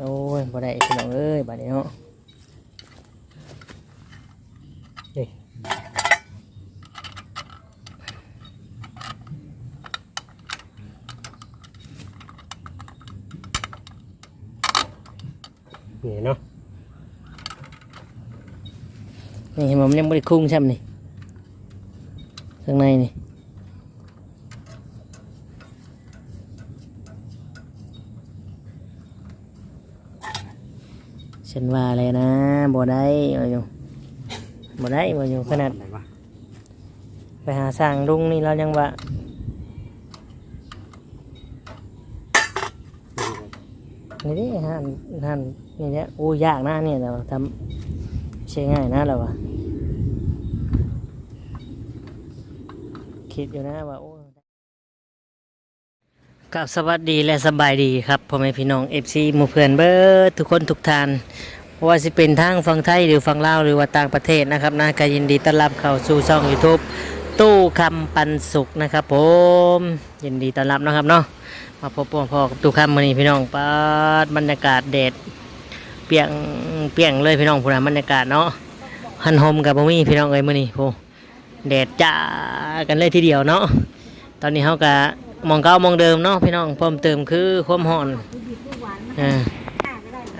โอ้ยบ่ได้พี่น้องเอ้ยบัดนี้เนาะเฮ้ยนี่เนาะนี่เห็นบ่มันยังบ่ได้คุ้งใช่ไหมนี่ข้างในนี่ ฉันว่าอะไรนะบ่ได้บ่อยู่บ่ได้บ่อยู่ขนาดไหนวะไปหาสร้างลุงนี่เรายังว่านี่ดิหันหันนี่เนี่ยโอ้ยากนะเนี่ยเราทำใช่ง่ายนะเราอะคิดอยู่นะว่าโอ้ กับสวัสดีและสบายดีครับพ่อแม่พี่น้องเอฟซีหมู่เพื่อนเบิร์ทุกคนทุกทานว่าสิเป็นทางฝั่งไทยหรือฝั่งลาวหรือว่าต่างประเทศนะครับนะก็ยินดีต้อนรับเข้าสู่ช่อง YouTube ตู้คำปันสุขนะครับ ผมยินดีต้อนรับนะครับเนาะมาพบพ่อกับตู้คำมือนี้พี่น้องปัดบรรยากาศแดดเปียงเปียงเลยพี่น้องพูนะบรรยากาศเนาะหันหมกับบ่มีพี่น้องเอ้ยมือนี้พูแดดจ้ากันเลยทีเดียวเนาะตอนนี้เขากะ มองเก้ามองเดิมเนาะพี่น้องเพิ่มเติมคือความห่อนอ่า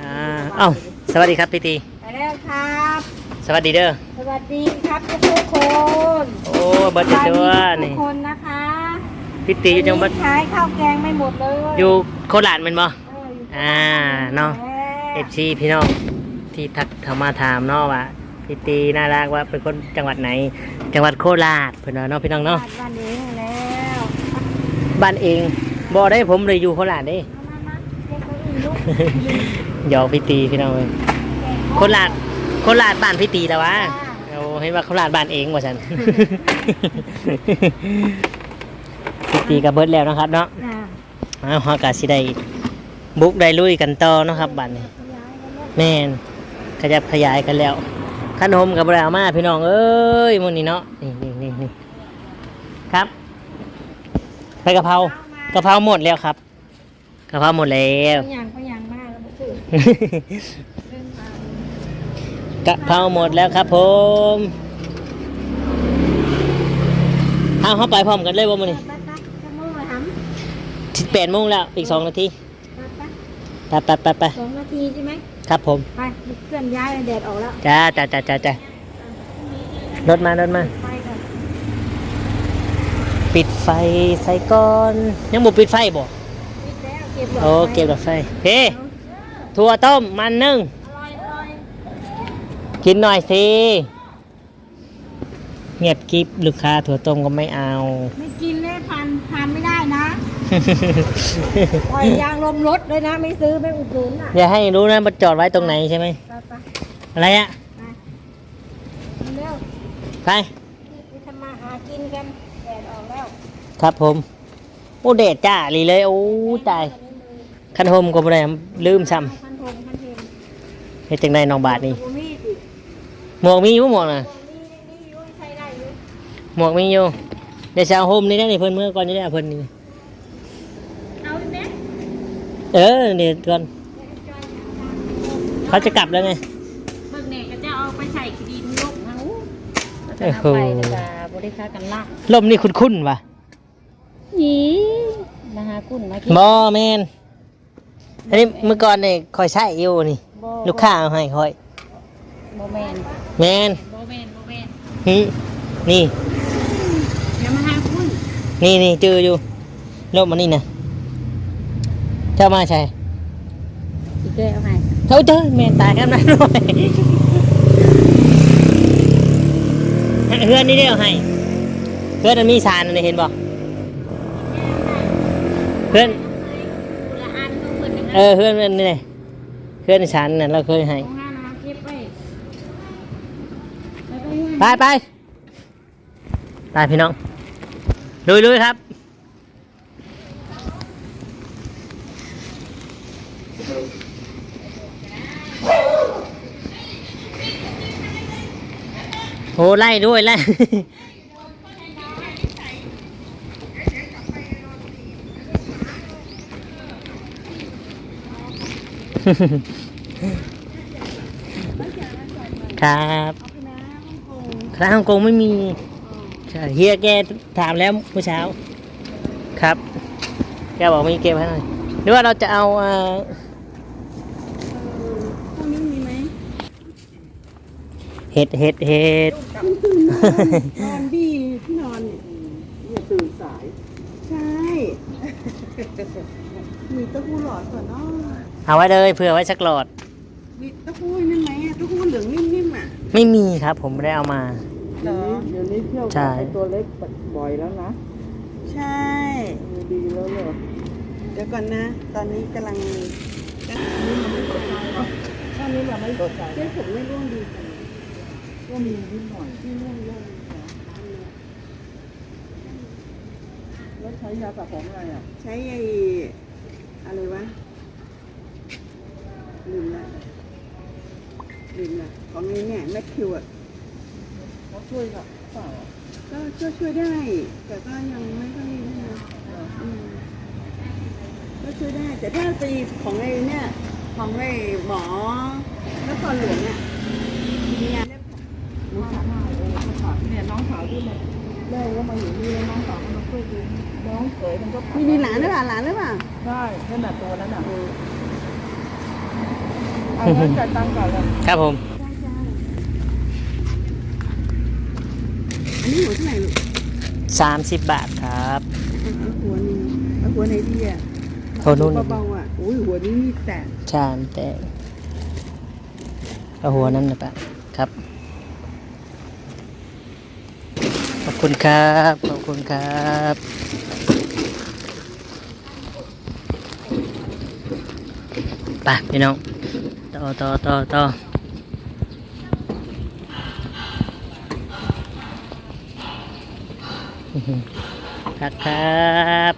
อ่าเอ้าสวัสดีครับพี่ตีไปแล้วครับ สวัสดีเด้อสวัสดีครับทุกๆคนโอ้เบิร์ดเด้อทุนี่กคนนะคะพี่ตีอยู่จังหวัดขายข้าวแกงไม่หมดเลยอยู่โคราชแมันบ่เอออยู่อ่าเนาะเอฟซีพี่น้องที่ทักเข้ามาถามเนาะว่าพี่ตีน่ารักว่าเป็นคนจังหวัดไหน จังหวัดโคราชเพื่อนว่าเนาะพี่น้องเนาะ บ้านเองแล้วบ้านเองบ่ได้ผมเลยอยู่โคราชเด้มามาเรียกคนอื่นลูกหยอกพี่ตีพี่น้องเลยโคราชโคราชบ้านพี่ตีแล้ววะโอ้เห็นว่าโคราชบ้านเองว่าฉันพี่ตีกับเบิร์ดแล้วนะครับเนาะอ่าอ้าวฮากาสิได้บุกได้ลุยกันต่อเนาะครับบ้านนี้แม่นขยับขยายกันแล้วขนมกับบราวมาพี่น้องเอ้ยมื้อนี้เนาะนี่นี่นี่นี่ครับ ไปกะเพรากะเพราหมดแล้วครับกะเพราหมดแล้วก็ยังก็ยังมากแล้วบ่ซื้อเรื่องมากะเพราหมดแล้วครับผมเอาเข้าไปพร้อมกันเลยบ่มื้อนี้ไปไปจะโม่มาทำสิบแปดโมงแล้วอีกสองนาทีไปไปไปไปไปไปสองนาทีใช่ไหมครับผม ไปเคลื่อนย้ายแดดออกแล้วจ้าจ้าจ้าจ้าจ้ารถมารถมา ไปก่อนปิดไฟใส่ก่อน ยังบ่ปิดไฟบ่ปิดแล้วเก็บหลอดโอ้เก็บดอกไฟเฮ้ถั่วต้มมันนึ่งอร่อยอร่อยกินหน่อยสิเงียบกริบลูกค้าถั่วต้มก็ไม่เอา ไม่กินเลยทานทานไม่ได้นะปล่อยยางลมรถเลยนะ ไม่ซื้อไม่อุดหนุนอะอย่าให้รู้นะมันจอดไว้ตรงไหนใช่ไหมไปไปอะไรอะไปเร็วไปไปทำมาหากินกันแดดออกแล้ว ครับผม โอ้เดดจ้าลีเลย โอ้ตายคันโฮมก็บ่ได้ลืมซ้พันธงพันเทมำเฮ็ดจังไดน้องบาทนี่โอ้มีดอีกหมวกมีอยู่หมวกน่ะโอ้มีนี่นี่อยุ่ใช้ได้อยู่หมวกมีอยู่เดี๋ยวจะเอาโฮมนี่ได้นี่เพิ่นเมื่อก่อนจะได้เอาเพิ่นนี่เอาไหมเออเดี๋ยวก่อนเขาจะกลับแล้วไง เบิกเน่ก็จะเอาไปใส่ขี้ดินลูกเอาโอ้โหไปนะจ๊ะบริการกันละลมนี่คุ้นๆว่ะ นี่มาหาคุณมากินบอแมนอันนี้เมื่อก่อนเนี่ยคอยใช้อยู่นี่ บ่ลูกค้าเอาให้คอย บ่แมนแมนบ่แมนบ่แมนหึนี่อย่ามาหาคุณนี่นี่เจออยู่ลมมันนี่นะเจ้ามาใช่อีกแล้วเอาให้เท่าเจอแมนตายกันนะหน่อยเพื่อนนี่ได้เอาให้เพื่อนมันมีสารอันนี้เห็นบ่ เพื่อนละอันต้องเหมือนกันเออเพื่อนมันนี่เลยเพื่อนฉันน่ะเราเคยให้ของห้านะคะเก็บไว้แล้วก็ให้ไปไปไปพี่น้องลุยลุยครับโอ้ไล่ด้วยไล่ ครับเอาไปนะฮ่องกงคณะฮ่องกงไม่มีใช่เฮียแกถามแล้วเมื่อเช้า ครับ แกบอกมีเก็บให้หน่อยหรือว่าเราจะเอาเอ่อพวกนี้มีไหมเห็ดเห็ดเห็ดนอนบี้ที่นอนเนี่ยเนี่ยตื่นสาย ใช่ มีเต้าหู้หลอดก่อนเนาะ เอาไว้เลยเผื่อไว้สักหลอด มีเต้าหู้นั่นไหมอะเต้าหู้เหลืองนิ่มๆอะไม่มีครับ ผมไม่ได้เอามาเดี๋ยวนี้เดี๋ยวนี้เที่ยวใช่กับไอ้ตัวเล็กบ่อยแล้วนะใช่เออดีแล้วเหรอเดี๋ยวก่อนนะ ตอนนี้กำลังตอนนี้แบบไม่ตกใจเจ๊ผมไม่ร่วงดีจังก็มีนิดหน่อยไม่ร่วงร่วงแล้วใช้ยาสระผมอะไรอะ ใช้ไอ้อะไรวะ ลืมละลืมละของนี้เนี่ยแมคคิวอะเขาช่วยกับเปล่าอะก็ช่วยช่วยได้ แต่ก็ยังไม่ค่อยนี่นะอืมก็ช่วยได้ แต่ถ้าตีของไอ้เนี่ยของไอ้หมอนครหลวงเนี่ยเนี่ยน้องสาวเออน้องสาวเนี่ยน้องสาวที่มาเลิกแล้วมาอยู่นี่แล้วน้องสาวก็มาช่วยดูน้องเขยมันก็มีมีหลานหรือเปล่าหลานหรือเปล่าใช่ขนาดตัวนั้นอะ เอาเงินจ่ายตังค์ก่อนเลยครับผมใช่ใช่อันนี้หัวเท่าไหร่ลูก30 บาทครับ เอาหัวหนึงเอาหัวไหนดีอะโทนนู่น เบาๆอะโอ้ยหัวนี้มีแต่ชามแต่เอาหัวนั้นนะปะครับ ขอบคุณครับ ขอบคุณครับไปพี่น้อง ต่อต่อต่อต่อครับครับ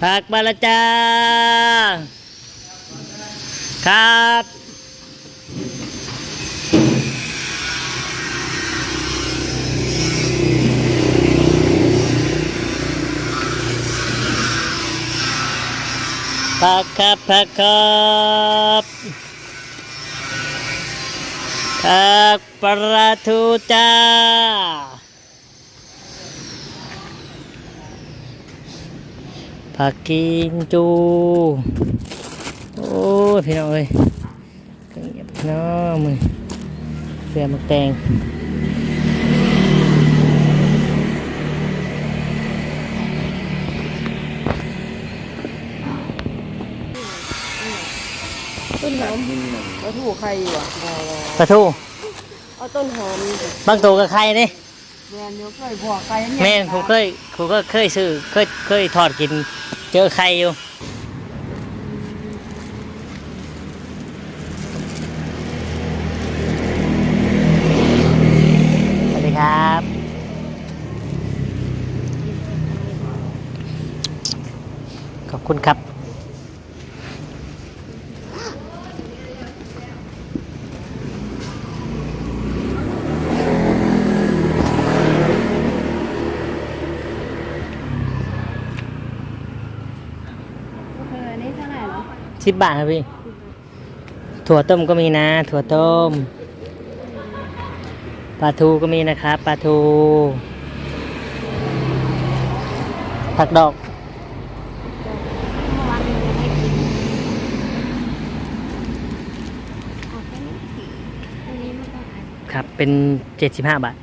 ผักบาละจ้าครับ ผักครับผักครับผักปลาทูจ้าผักกินจู โอ้พี่น้องเอ้ยเงียบน้อมึงเสือมักแตง นหอมแล้วถูกใครอยู่อะปลาทูเอาต้นหอมบางตัวกับใครนี่แมนเคยบอกใครเนี่แม่นผมเคยผมก็เคยซื้อเคยเคยทอดกิน เจอใครอยู่สวัสดีครับขอบคุณครับ เออนี่เท่าไหร่เหรอ สิบบาทครับพี่ ถั่วต้มก็มีนะ ถั่วต้ม ปลาทูก็มีนะครับ ปลาทู ผักดอก ครับ เป็นเจ็ดสิบห้าบาท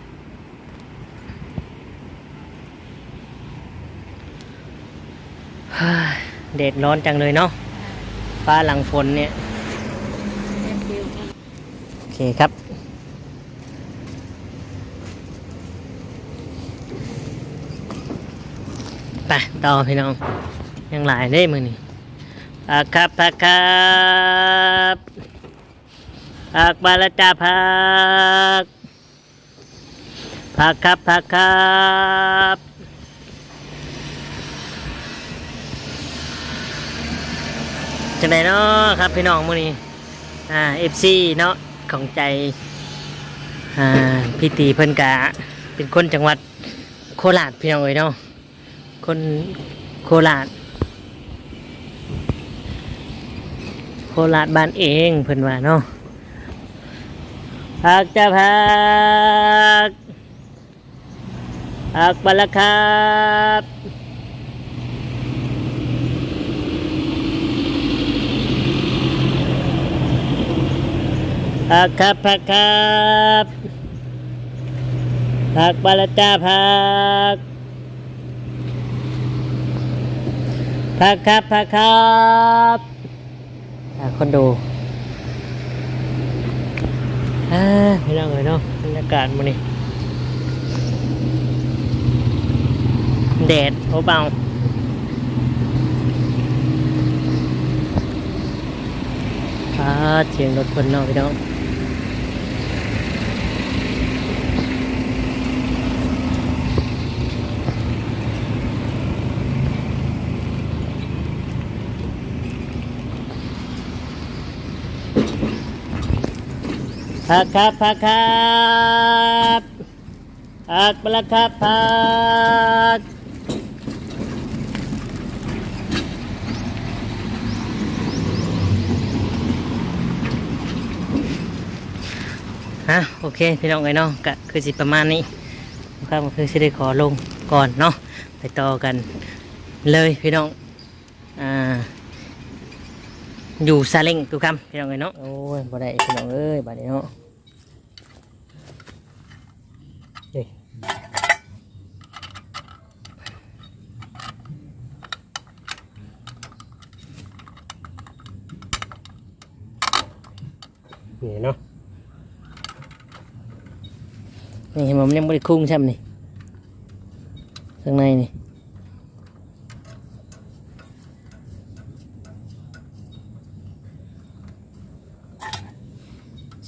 เฮ้ยแดดร้อนจังเลยเนาะ ฟ้าหลังฝนเนี่ย โอเคครับ ไปต่อพี่น้อง ยังหลายได้มือนี่ผักครับผักครับผักบาลาจาผักผักครับผักครับ จังไดเนาะครับพี่น้องมือนี้อ่าเอฟซีเนาะของใจอ่าพี่ตีเพิ่นกะเป็นคนจังหวัดโคราชพี่น้องเอ้ยเนาะคนโคราชโคราชบ้านเองเพิ่นว่าเนาะพักจะพักพักไปล้วครับ พักครับพักครับพักไปแล้วจ้าพักพักครับพักครับคนดูอ่าพี่น้องเลยเนาะบรรยากาศมันนี่แดดเบาอ่าเสียงรถคนนาะพี่น้อง พักครับพักครับพักไปแล้วครับพักฮะโอเคพี่น้องไงเนาะก็คือสิประมาณนี้ครับก็คือสิได้ขอลงก่อนเนาะไปต่อกันเลยพี่น้องอ่าอยู่ซาเล้งทุกคำพี่น้องเอ้ยเนาะโอ้ยบ่ได้พี่น้องเอ้ยบัดนี้เนาะ นี่เนาะนี่เห็นบ่มันยังบ่ได้คุ้งใช่ไหมนี่ข้างในนี่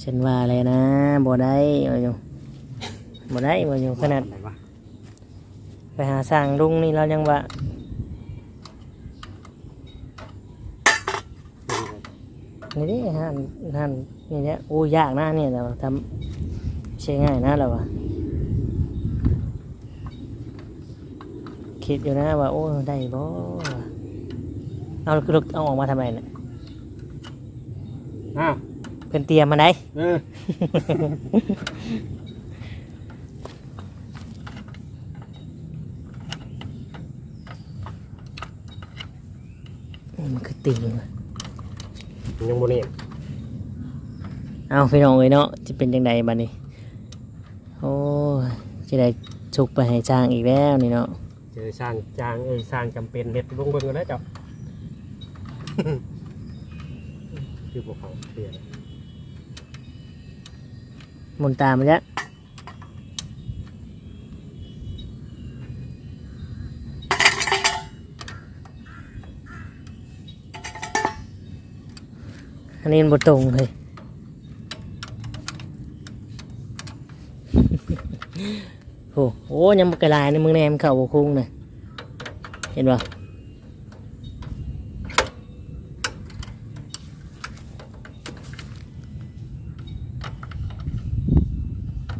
ฉันว่าเลยนะบ่ได้บ่อยู่บ่ได้บ่อยู่ขนาดไหนวะไปหาสร้างลุงนี่เรายังว่า นี่ดิหันหันนี่เนี่ยโอ้ยากนะเนี่ยเราทำใช่ง่ายนะเราอะคิดอยู่นะว่าโอ้ได้บ่เอาคือเอาออกมาทำไมเนี่ยอ้าวเพิ่นเตรียมมาได้เออมันคือติ่งว่ะยังบ่นี่ เอาพี่น้องเอ้ยเนาะจะเป็นยังไงบัดนี้โอ้ยจะได้ชุกไปให้จ้างอีกแล้วนี่เนาะเจอสร้างจางเอ้ยสร้างจำเป็นเด็ดลงเบิ่งกันแล้วเจ้าคือพวกเขาเสียมุนตามมันจะอันนี้มันบตรงเลย โอ้โหยังกระลายในมึงแนมเข่าบคุ้งนะเห็นป่ะ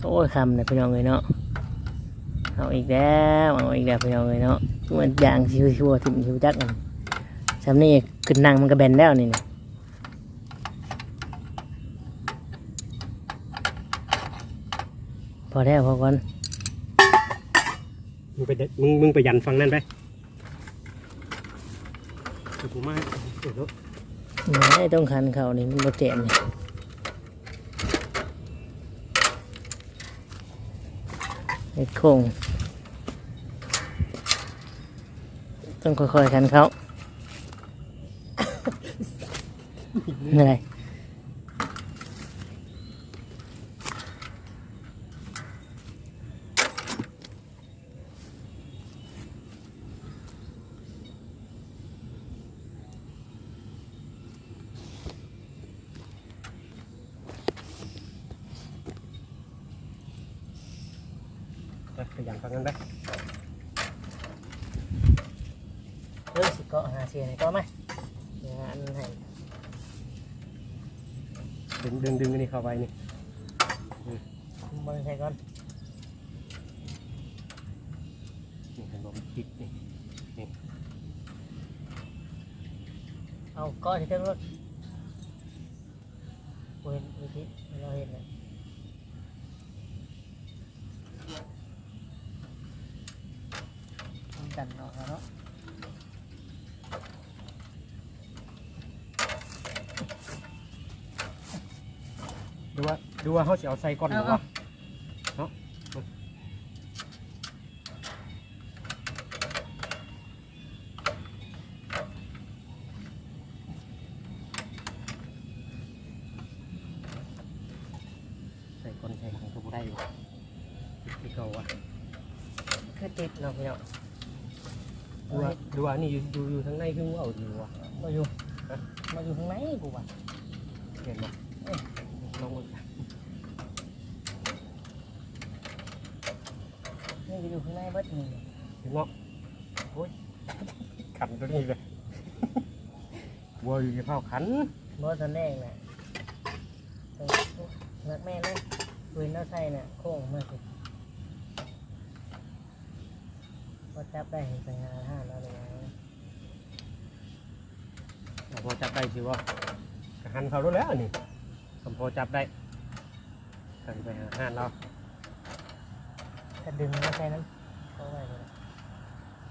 โอ้ยคำนะพี่น้องเลยเนาะเอาอีกแล้วเอาอีกแล้วพี่น้องเลยเนาะมือนอยางชิวชัวๆทิมชิวจักมันสำนี่ขึ้นนั่งมันก็แบนแล้วนี่นะพอแล้วพอก่อน มึงไปเด็ดมึงมึงไปยันฟังนั่นไปคือกูมาเดี๋ยวไม่ต้องคันเขานี่มันโมเจนนี่ไอ้คง ต้องค่อยๆคันเขาอะไรไปไปยันฟังนั่อะไหนก็ไหมเดี๋ย วอันให้ดึงดึงดึงอันนี่เข้าไปนี่บอลใส่ก่อนนี่เห็นบอกมันติดนี่ เอาก้อนที่เครื่องรถ เห็นวิธีเราเห็นนะทำ กันเนาะเนาะดูว่าดูว่าเขาจะเอาใส่ก่อนหรือว่า เนาะ ใส่คนใส่หลังก็บ่ได้อยู่ที่เขาอะคือติดเนาะพี่เนาะ ดูว่าดูว่านี่ อยู่อยู่อยู่ทางในคือเอาอยู่ว่ะมาอยู่มาอยู่ข้างในกูว่ะเห็นไหมเอ้ยลองมานี่ก็อยู่ข้างในเบิดนี่ถึงเนาะโอ้ยขันตัวนี้เลยวัวอยู่ในข้าวขันบ่ตอนแรกน่ะเออนักแม่เลยปืนเราใส่น่ะโค้งมาสิพอจับได้เห็นสัญญาณห้าแล้วเลยนะเอา พอจับได้สิว่าหันเขาด้วยแล้วนี่สมพอจับได้กันไปหาอาหารเราถ้าดึงมาใส่นั้นเขาไว้เลย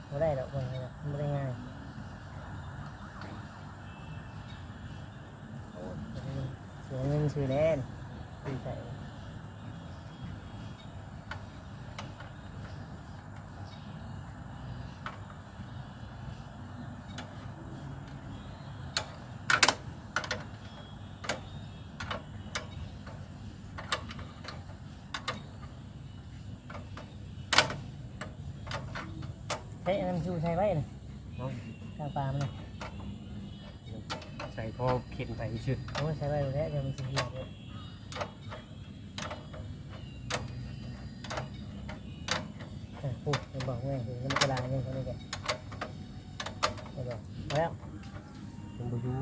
ไม่ได้ดอกมันไม่ได้ง่ายโอ้ยเสียเงินซื้อแน่นดีใจ เฮ้ยอันนั้นชูใช้ไว้นะเนาะกลางปลามันนะใส่พอเข็นไปชื่อโอ้ยใช้ไว้อยู่แล้วเดี๋ยวมันจะเหี่ยวเลยอะพูดจะบอกแม่ถึงน้ำกระดาษเนี่ยเขาเลยแกจะบอกมาแล้วเป็นบุยู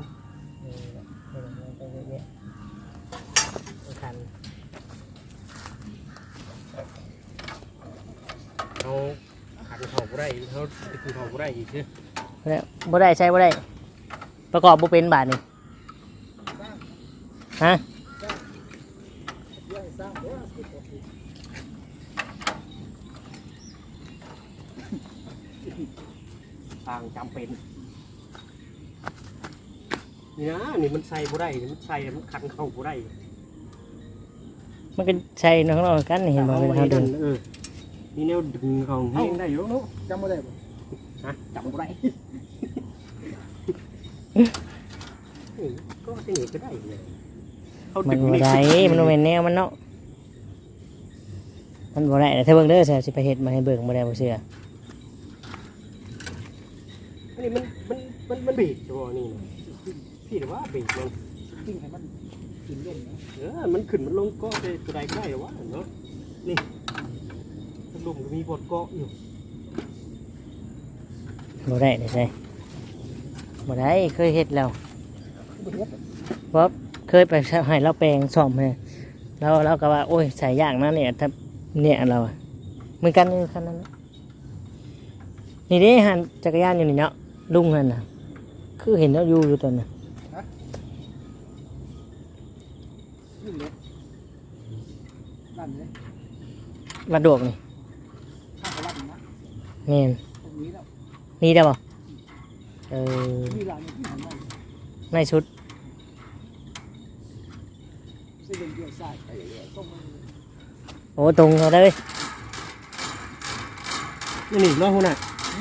นี่แหละเดี๋ยวมันไปเยอะๆไม่ทันเขาขันเขา บ่ได้เขาดึงเขาบ่ได้อีกชื่อแล้วบ่ได้ใช้บ่ได้ ประกอบบ่เป็นบาทนี่ฮะต่างจำเป็นนี่นะนี่มันใส่บ่ได้นี่มันใส่แล้วมันขันเข้าบ่ได้มันก็ใช้น้องเรากันนี่เห็นบ่เอาเป็นไว้เฮาดึนั่งนเออ นี่แนวดึงเขาเฮงได้อยู่เนาะจำไม่ได้บ่ฮะจำบ่ได้เออก็ที่นี่ก็ได้เลยเขามันดึงบ่ได้มันบ่แม่นแนวมันเนาะมันบ่ได้แต่ถ้าเบิ่งเด้อสิสิไปเฮ็ดมาให้เบิ่งบ่ได้บ่เชื่ออันนี้มันมันมันมันเบรกใช่ป่ะนี่นะพี่หรือว่าเบรกมันจริงให้มันกินเล่นนะเออมันขึ้นมันลงเก็ได้ตัวใดก็ได้หรอวะเนาะนี่ ลุมก็มีบทเกาะอยู่บ่ได้เด้ใช่บ่ได้เคยเฮ็ดแล้วเพราะเคยไปให้เราแปลงซ่อมให้เราเราก็ว่าโอ้ยใส่ยากนะเนี่ยถ้าเนี่ยเราเหมือนกันนี่คันนั้นนี่เด้หันจักรยานอยู่นี่เนาะลุงหันน่ะคือเห็นแล้วอยู่อยู่ตอนน่ะยิ่งเล็กนั่นเลยระดวกนี่ ข้าวกระลับนะ แม่นตรงนี้แล้วนี่ได้บ่เออมีร้านที่หันมาในชุดเส้นเดียวใส่ไปเรื่อยๆต้องมาโอ้ตรงเขาเลยนี่นี่เนาะหุ่นน่ะ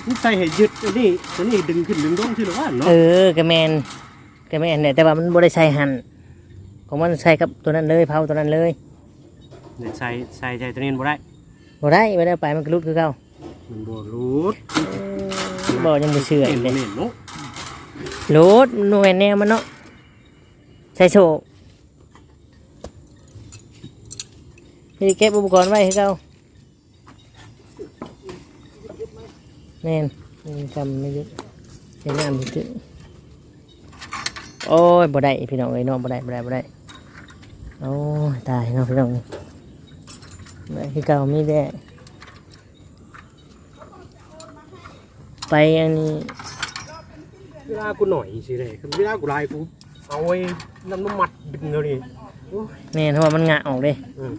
มันใส่ให้ยึดอันนี้ตัวนี้ดึงขึ้นดึงลงที่หรือว่าเนาะเออกระแมนกระแมนเนี่ยแต่ว่ามันบ่ได้ใส่หั่นของมันใส่กับตัวนั้นเลยเผาตัวนั้นเลยเนี่ยใส่ใส่ใจตัวนี้บ่ได้บ่ได้บ่ได้ไปมันก็รุดคือเก่า มันบ่รูดบ่ยังบ่เชื่อเห็อีนกเลยเห็นเนาะรูดหน่วยแนวมันเนาะใส่โชว์นี่เก็บอุปกรณ์ไว้ให้เก่าแม่นนี่ทำไม่ยึดใช้น้ำยึดโอ้ยบ่ได้พี่น้องเอ้ยเนาะบ่ได้บ่ได้บ่ได้โอ้ยตายเนาะพี่น้องไม่คือเก่ามีแต่ ไปอันนี้เวลากูหน่อยสิเลยคือเวลากูไล่กูเอาไว้น้ำน้ำมัดดึงเอานี่โอ้ยแม่นเพราะว่ามันงะออกเด้อืม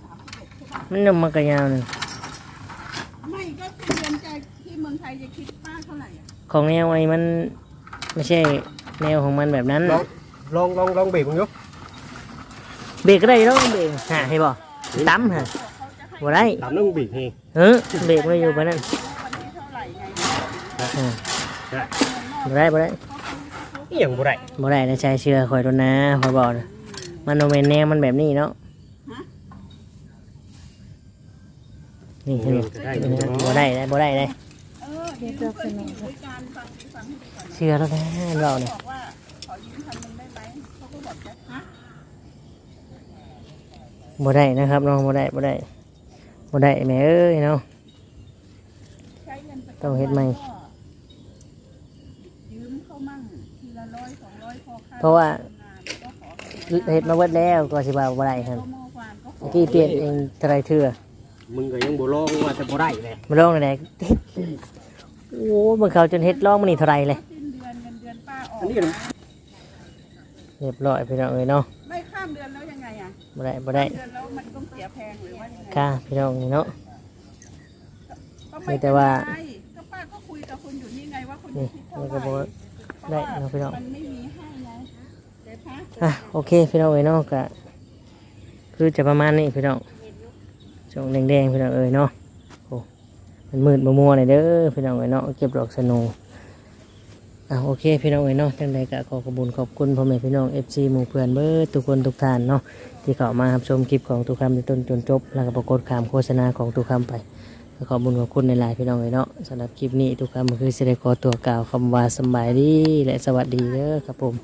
มันนมมันก็ยาวหนึงไม่ก็ทุเรียนใจที่เมืองไทยจะคิดป้าเท่าไหร่อะของแนวไอ้มันไม่ใช่แนวของมันแบบนั้น ลองลองลองลองเบรกมึงยกเบรกก็ได้ต้องเบรกหาให้บ่ตั้มฮะบ่ได้ตามน้องเบรกเองเออเบรกมันอยู่ปานนั้น วันที่เท่าไหร่ไง อ่าใช่บ่ได้บ่ได้อีหยังบ่ได้บ่ได้นะชายเชื่อคอยโดนนะคอยบอกนะมันโนเมนแนวมันแบบนี้เนาะนี่เห็นไหมได้บ่ได้ได้บ่ได้ได้เออเดี๋ยวเพื่อนอยู่ด้วยกันฟังดิฟังให้ดีก่อนนะเชื่อแล้วนะเราเนี่ยบอกว่าขอยืมพันหนึ่งได้ไหมเขาก็บอกจะฮะบ่ได้นะครับน้องบ่ได้บ่ได้บ่ได้แม่เอ้ยเนาะใช้เงินประจำต้องเฮ็ดใหม่ วันก็ยืมเขามั่งทีละร้อยสองร้อยพอค่า เพราะว่าทำงานก็ขอเฮ็ดมาเบิดแล้วก็สิว่าบ่ได้ครับก็เมื่อวานก็ขอเมื่อกี้เปลี่ยนเองเท่าไรเทื่อมึงก็ยังบ่ลองว่าจะบ่ได้เลยมาลองไหนๆเฮ็ดโอ้เบิ่งเขาจนเฮ็ดลองมันนี่เท่าไรเลยสิ้นเดือนเงินเดือนป้าออกอันนี้นะนะเรียบร้อยพี่น้องเอ้ยเนาะไม่ข้ามเดือนแล้วยังไงอะบ่ได้บ่ได้เดือนแล้วมันต้องเสียแพงหรือว่ายังไงค่าพี่น้องนี่เนาะก็มีไม่แต่ว่าเป็นไรก็ป้าก็คุยกับคุณอยู่นี่ไงว่าคุณนี่คิดเท่ามันไหก็บ่ร่ได้เนาะพี่น้องมันไม่มีให้ไงเดี๋ยวพัก อะโอเคพี่น้องเอ้ยเนาะก็คือจะประมาณนี้พี่น้องช่วงแดงๆพี่น้องเอ้ยเนาะโอ้มันมืดมัวๆหน่อยเด้อพี่น้องเอ้ยเนาะเก็บดอกสนว์อะโอเคพี่น้องเอ้ยเนาะจังใดก็ขอขอบคุญขอบคุณพ่อแม่พี่น้อง FC หมู่เพื่อนเบิดทุกคนทุกท่านเนาะที่เข้ามารับชมคลิปของทุกคำในต้นจนจบ แล้วก็ปรากฏคำโฆษณาของทุกคำไปก็ขอบคุญขอบคุณในหลายพี่น้องเอ้ยเนาะสำหรับคลิปนี้ทุกคำก็คือสิได้ขอตัวกล่าวคำว่าสบายดีและสวัสดีเด้อครับผม